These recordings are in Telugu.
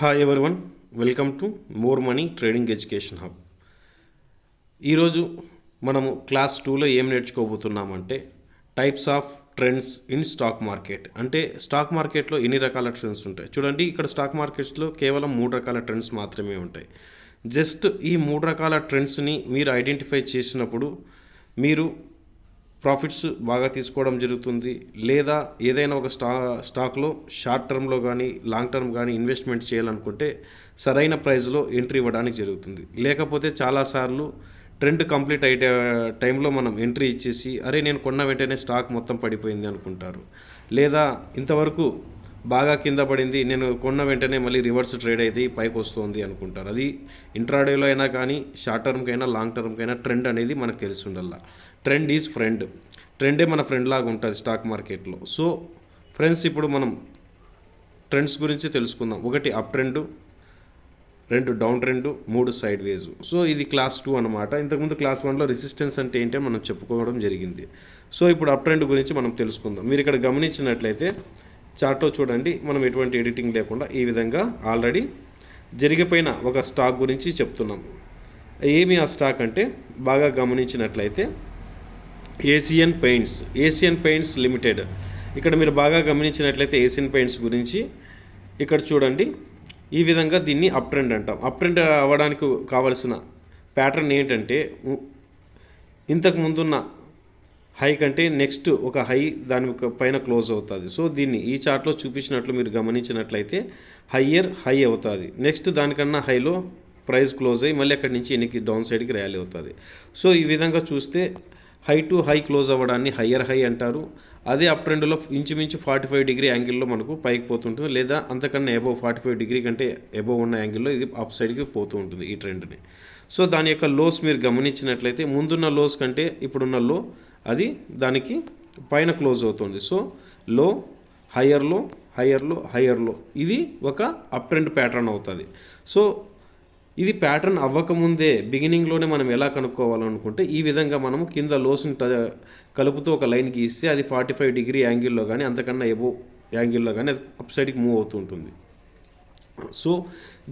Hi everyone welcome to more money trading education hub ఈరోజు మనము క్లాస్ టూలో ఏం నేర్చుకోబోతున్నామంటే types of trends in stock market అంటే స్టాక్ మార్కెట్లో ఎన్ని రకాల ట్రెండ్స్ ఉంటాయి? చూడండి ఇక్కడ స్టాక్ మార్కెట్స్లో కేవలం మూడు రకాల ట్రెండ్స్ మాత్రమే ఉంటాయి. జస్ట్ ఈ మూడు రకాల ట్రెండ్స్ని మీరు ఐడెంటిఫై చేసినప్పుడు మీరు ప్రాఫిట్స్ బాగా తీసుకోవడం జరుగుతుంది. లేదా ఏదైనా ఒక స్టా స్టాక్లో షార్ట్ టర్మ్లో కానీ లాంగ్ టర్మ్ కానీ ఇన్వెస్ట్మెంట్ చేయాలనుకుంటే సరైన ప్రైస్లో ఎంట్రీ ఇవ్వడానికి జరుగుతుంది. లేకపోతే చాలాసార్లు ట్రెండ్ కంప్లీట్ అయ్యే టైంలో మనం ఎంట్రీ ఇచ్చేసి అరే నేను కొన్న వెంటనే స్టాక్ మొత్తం పడిపోయింది అనుకుంటారు. లేదా ఇంతవరకు బాగా కింద పడింది. నేను కొన్న వెంటనే మళ్ళీ రివర్స్ ట్రేడ్ అయితే పైకి వస్తుంది అనుకుంటారు. అది ఇంట్రాడేలో అయినా కానీ షార్ట్ టర్మ్కైనా లాంగ్ టర్మ్కైనా ట్రెండ్ అనేది మనకు తెలిసి ఉండాల ట్రెండ్ ఈజ్ ఫ్రెండ్. ట్రెండే మన ఫ్రెండ్ లాగా ఉంటుంది స్టాక్ మార్కెట్లో. సో ఫ్రెండ్స్ ఇప్పుడు మనం ట్రెండ్స్ గురించి తెలుసుకుందాం. ఒకటి అప్ ట్రెండ్ రెండు డౌన్ ట్రెండ్ మూడు సైడ్ వేజ్. సో ఇది క్లాస్ టూ అనమాట ఇంతకుముందు క్లాస్ వన్లో రెసిస్టెన్స్ అంటే ఏంటో మనం చెప్పుకోవడం జరిగింది. సో ఇప్పుడు అప్ ట్రెండ్ గురించి మనం తెలుసుకుందాం. మీరు ఇక్కడ గమనించినట్లయితే చార్ట్లో చూడండి మనం ఎటువంటి ఎడిటింగ్ లేకుండా ఈ విధంగా ఆల్రెడీ జరిగిపోయిన ఒక స్టాక్ గురించి చెప్తున్నాం. ఏమి ఆ స్టాక్ అంటే బాగా గమనించినట్లయితే Asian Paints Asian Paints Limited. ఇక్కడ మీరు బాగా గమనించినట్లయితే ఏసియన్ పెయింట్స్ గురించి ఇక్కడ చూడండి ఈ విధంగా దీన్ని అప్ ట్రెండ్ అంటాం. అప్ ట్రెండ్ అవ్వడానికి కావలసిన ప్యాటర్న్ ఏంటంటే ఇంతకు ముందున్న హై కంటే నెక్స్ట్ ఒక హై దాని పైన క్లోజ్ అవుతుంది. సో దీన్ని ఈ చార్ట్లో చూపించినట్లు మీరు గమనించినట్లయితే హయ్యర్ హై అవుతుంది. నెక్స్ట్ దానికన్నా హైలో ప్రైస్ క్లోజ్ అయ్యి మళ్ళీ అక్కడి నుంచి ఎనికి డౌన్ సైడ్కి ర్యాలీ అవుతుంది. సో ఈ విధంగా చూస్తే హై టు హై క్లోజ్ అవ్వడాన్ని హయ్యర్ హై అంటారు. అదే అప్ ట్రెండ్లో ఇంచుమించు ఫార్టీ ఫైవ్ డిగ్రీ యాంగిల్లో మనకు పైకి పోతుంటుంది లేదా అంతకన్నా ఎబో ఫార్టీ ఫైవ్ డిగ్రీ కంటే ఎబో ఉన్న యాంగిల్లో ఇది అప్ సైడ్కి పోతూ ఉంటుంది ఈ ట్రెండ్ని. సో దాని యొక్క లోస్ మీరు గమనించినట్లయితే ముందున్న లోస్ కంటే ఇప్పుడున్న లో అది దానికి పైన క్లోజ్ అవుతుంది. సో లో హయ్యర్లో హయ్యర్లో హయ్యర్లో ఇది ఒక అప్ ట్రెండ్ ప్యాటర్న్ అవుతుంది. సో ఇది ప్యాటర్న్ అవ్వకముందే బిగినింగ్లోనే మనం ఎలా కనుక్కోవాలనుకుంటే ఈ విధంగా మనం కింద లోస్ని కలుపుతూ ఒక లైన్ గీస్తే అది ఫార్టీ ఫైవ్ డిగ్రీ యాంగిల్లో కానీ అంతకన్నా ఎబో యాంగిల్లో కానీ అది అప్ సైడ్కి మూవ్ అవుతూ ఉంటుంది. సో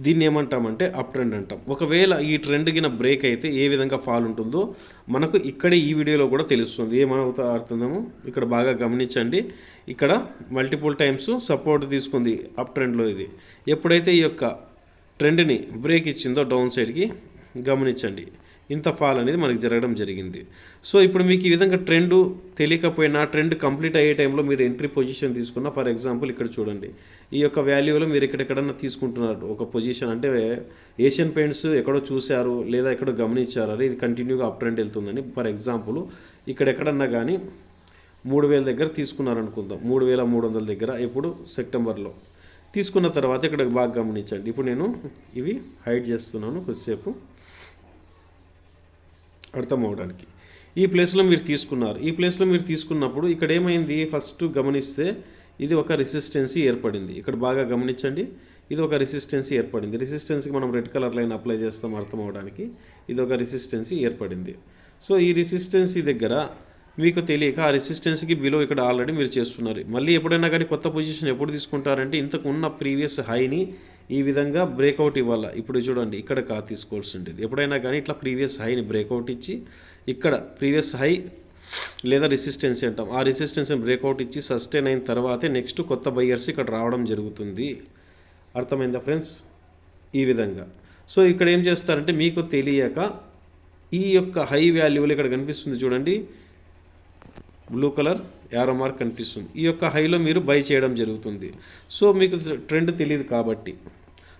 దీన్ని ఏమంటామంటే అప్ ట్రెండ్ అంటాం. ఒకవేళ ఈ ట్రెండ్ కింద బ్రేక్ అయితే ఏ విధంగా ఫాల్ ఉంటుందో మనకు ఇక్కడే ఈ వీడియోలో కూడా తెలుస్తుంది. ఏమవుతా అర్థమో ఇక్కడ బాగా గమనించండి. ఇక్కడ మల్టిపుల్ టైమ్స్ సపోర్ట్ తీసుకుంది అప్ ట్రెండ్లో ఇది. ఎప్పుడైతే ఈ యొక్క ట్రెండ్ని బ్రేక్ ఇచ్చిందో డౌన్ సైడ్కి గమనించండి. ఇంత ఫాల్ అనేది మనకి జరగడం జరిగింది. సో ఇప్పుడు మీకు ఈ విధంగా ట్రెండ్ తెలియకపోయినా ట్రెండ్ కంప్లీట్ అయ్యే టైంలో మీరు ఎంట్రీ పొజిషన్ తీసుకున్న ఫర్ ఎగ్జాంపుల్ ఇక్కడ చూడండి. ఈ యొక్క వాల్యూలో మీరు ఎక్కడెక్కడన్నా తీసుకుంటున్నారు. ఒక పొజిషన్ అంటే ఏషియన్ పెయింట్స్ ఎక్కడో చూశారు లేదా ఎక్కడో గమనించారు. అరే ఇది కంటిన్యూగా అప్ ట్రెండ్ వెళ్తుందని. ఫర్ ఎగ్జాంపుల్ ఇక్కడెక్కడన్నా కానీ మూడు వేల దగ్గర తీసుకున్నారనుకుందాం. మూడు వేల మూడు వందల దగ్గర ఇప్పుడు సెప్టెంబర్లో తీసుకున్న తర్వాత ఇక్కడ బాగా గమనించండి. ఇప్పుడు నేను ఇవి హైడ్ చేస్తున్నాను కొద్దిసేపు. అర్థం అవడానికి. ఈ ప్లేస్లో మీరు తీసుకున్నారు. ఈ ప్లేస్లో మీరు తీసుకున్నప్పుడు ఇక్కడ ఏమైంది? ఫస్ట్ గమనిస్తే ఇది ఒక రెసిస్టెన్సీ ఏర్పడింది. ఇక్కడ బాగా గమనించండి. ఇది ఒక రెసిస్టెన్సీ ఏర్పడింది. రెసిస్టెన్సీకి మనం రెడ్ కలర్ లైన్ అప్లై చేస్తాం అర్థం అవడానికి. ఇది ఒక రెసిస్టెన్సీ ఏర్పడింది. సో ఈ రెసిస్టెన్సీ దగ్గర మీకు తెలియక ఆ రెసిస్టెన్స్కి బిలో ఇక్కడ ఆల్రెడీ మీరు చేస్తున్నారు. మళ్ళీ ఎప్పుడైనా కానీ కొత్త పొజిషన్ ఎప్పుడు తీసుకుంటారంటే ఇంతకు ఉన్న ప్రీవియస్ హైని ఈ విధంగా బ్రేక్అవుట్ ఇవ్వాలి? ఇప్పుడు చూడండి ఇక్కడ కా తీసుకోవాల్సి ఉంటుంది ఎప్పుడైనా కానీ ఇట్లా ప్రీవియస్ హైని బ్రేక్అవుట్ ఇచ్చి ఇక్కడ ప్రీవియస్ హై లేదా రెసిస్టెన్సీ అంటాం. ఆ రెసిస్టెన్స్ని బ్రేక్అవుట్ ఇచ్చి సస్టైన్ అయిన తర్వాతే నెక్స్ట్ కొత్త బయ్యర్స్ ఇక్కడ రావడం జరుగుతుంది. అర్థమైందా ఫ్రెండ్స్ ఈ విధంగా. సో ఇక్కడ ఏం చేస్తారంటే మీకు తెలియక ఈ యొక్క హై వాల్యూలు ఇక్కడ కనిపిస్తుంది చూడండి. బ్లూ కలర్ యారో మార్క్ కనిపిస్తుంది. ఈ యొక్క హైలో మీరు బై చేయడం జరుగుతుంది. సో మీకు ట్రెండ్ తెలియదు కాబట్టి.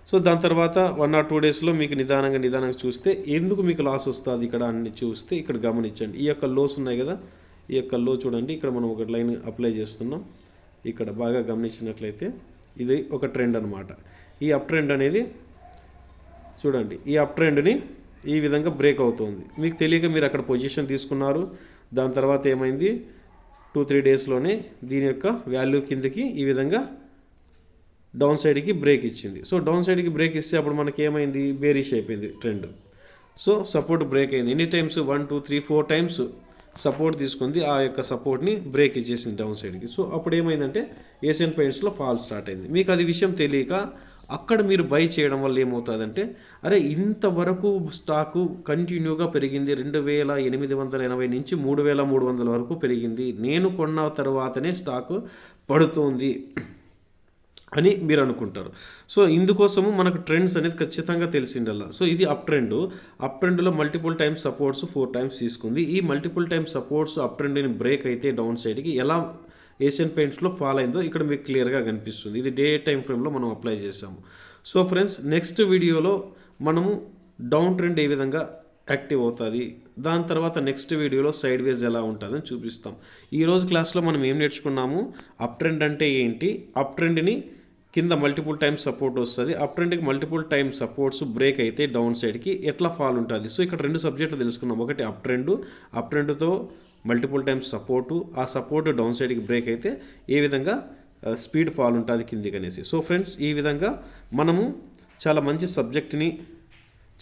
సో దాని తర్వాత వన్ ఆర్ టూ డేస్లో మీకు నిదానంగా నిదానంగా చూస్తే ఎందుకు మీకు లాస్ వస్తుంది ఇక్కడ అన్ని చూస్తే ఇక్కడ గమనించండి. ఈ యొక్క లోస్ ఉన్నాయి కదా? ఈ యొక్క లో చూడండి. ఇక్కడ మనం ఒక లైన్ అప్లై చేస్తున్నాం. ఇక్కడ బాగా గమనించినట్లయితే ఇది ఒక ట్రెండ్ అనమాట ఈ అప్ ట్రెండ్ అనేది చూడండి. ఈ అప్ ట్రెండ్ని ఈ విధంగా బ్రేక్ అవుతుంది. మీకు తెలియక మీరు అక్కడ పొజిషన్ తీసుకున్నారు. దాని తర్వాత ఏమైంది? టూ త్రీ డేస్లోనే దీని యొక్క వాల్యూ కిందకి ఈ విధంగా డౌన్ సైడ్కి బ్రేక్ ఇచ్చింది. సో డౌన్ సైడ్కి బ్రేక్ ఇస్తే అప్పుడు మనకి ఏమైంది బేరిష్ అయిపోయింది ట్రెండ్. సో సపోర్ట్ బ్రేక్ అయింది. ఎన్ని times one two three four times support తీసుకుంది. ఆ యొక్క సపోర్ట్ని బ్రేక్ ఇచ్చేసింది డౌన్ సైడ్కి. సో అప్పుడు ఏమైందంటే ఏషియన్ పెయింట్స్లో ఫాల్ స్టార్ట్ అయింది. మీకు అది విషయం తెలియక అక్కడ మీరు బై చేయడం వల్ల ఏమవుతుందంటే అరే ఇంతవరకు స్టాకు కంటిన్యూగా పెరిగింది. రెండు వేల ఎనిమిది వందల ఎనభై నుంచి మూడు వేల మూడు వందల వరకు పెరిగింది. నేను కొన్న తర్వాతనే స్టాకు పడుతుంది. అని మీరు అనుకుంటారు. సో ఇందుకోసము మనకు ట్రెండ్స్ అనేది ఖచ్చితంగా తెలిసిండల్లా సో ఇది అప్ ట్రెండ్. అప్ ట్రెండ్లో multiple times supports four times తీసుకుంది. ఈ మల్టిపుల్ టైమ్స్ సపోర్ట్స్ అప్ ట్రెండ్ని బ్రేక్ అయితే డౌన్ సైడ్కి ఎలా ఏషియన్ పెయింట్స్లో ఫాల్ అయిందో ఇక్కడ మీకు క్లియర్గా కనిపిస్తుంది. ఇది డే టైం ఫ్రేమ్లో మనం అప్లై చేసాము సో ఫ్రెండ్స్ నెక్స్ట్ వీడియోలో మనము డౌన్ ట్రెండ్ ఏ విధంగా యాక్టివ్ అవుతుంది దాని తర్వాత నెక్స్ట్ వీడియోలో సైడ్ వేజ్ ఎలా ఉంటుందని చూపిస్తాం. ఈరోజు క్లాస్లో మనం ఏం నేర్చుకున్నాము? అప్ ట్రెండ్ అంటే ఏంటి? అప్ ట్రెండ్ని కింద మల్టిపుల్ టైమ్స్ సపోర్ట్ వస్తుంది. అప్ ట్రెండ్కి మల్టిపుల్ టైమ్ సపోర్ట్స్ బ్రేక్ అయితే డౌన్ సైడ్కి ఎట్లా ఫాల్ ఉంటుంది? సో ఇక్కడ రెండు సబ్జెక్టులు తెలుసుకున్నాం ఒకటి అప్ ట్రెండ్ అప్ ట్రెండ్తో మల్టిపుల్ టైమ్స్ సపోర్టు ఆ సపోర్ట్ డౌన్ సైడ్కి బ్రేక్ అయితే ఏ విధంగా స్పీడ్ ఫాల్ ఉంటుంది కిందికి అనేసి సో ఫ్రెండ్స్ ఈ విధంగా మనము చాలా మంచి సబ్జెక్ట్ని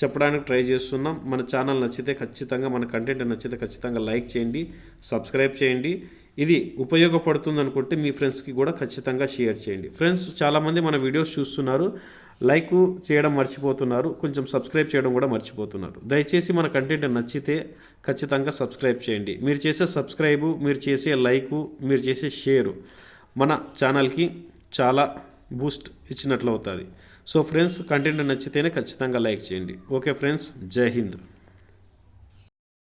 చెప్పడానికి ట్రై చేస్తున్నాం. మన ఛానల్ నచ్చితే ఖచ్చితంగా మన కంటెంట్ నచ్చితే ఖచ్చితంగా లైక్ చేయండి సబ్స్క్రైబ్ చేయండి. ఇది ఉపయోగపడుతుంది అనుకుంటే మీ ఫ్రెండ్స్కి కూడా ఖచ్చితంగా షేర్ చేయండి. ఫ్రెండ్స్ చాలామంది మన వీడియోస్ చూస్తున్నారు. లైక్ చేయడం మర్చిపోతున్నారు. కొంచెం సబ్స్క్రైబ్ చేయడం కూడా మర్చిపోతున్నారు. దయచేసి మన కంటెంట్ నచ్చితే ఖచ్చితంగా సబ్స్క్రైబ్ చేయండి. మీరు చేసే సబ్స్క్రైబు మీరు చేసే లైకు మీరు చేసే షేరు మన ఛానల్కి చాలా బూస్ట్ ఇచ్చినట్లు అవుతుంది సో ఫ్రెండ్స్ కంటెంట్ నచ్చితేనే ఖచ్చితంగా లైక్ చేయండి. ఓకే ఫ్రెండ్స్ జై హింద్.